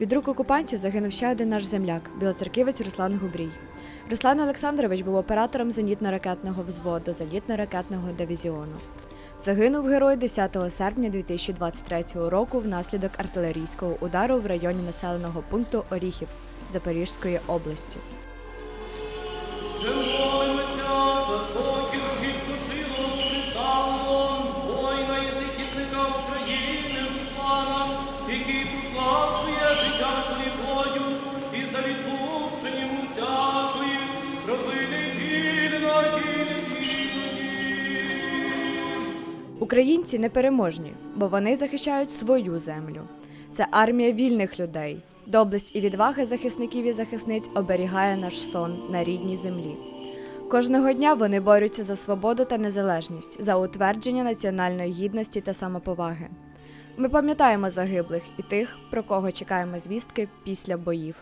Від рук окупантів загинув ще один наш земляк, білоцерківець Руслан Губрій. Руслан Олександрович був оператором зенітно-ракетного взводу зенітно-ракетного дивізіону. Загинув герой 10 серпня 2023 року внаслідок артилерійського удару в районі населеного пункту Оріхів Запорізької області. Воїна і захисника України Руслана, який покласує Українці непереможні, бо вони захищають свою землю. Це армія вільних людей. Доблесть і відвага захисників і захисниць оберігає наш сон на рідній землі. Кожного дня вони борються за свободу та незалежність, за утвердження національної гідності та самоповаги. Ми пам'ятаємо загиблих і тих, про кого чекаємо звістки після боїв.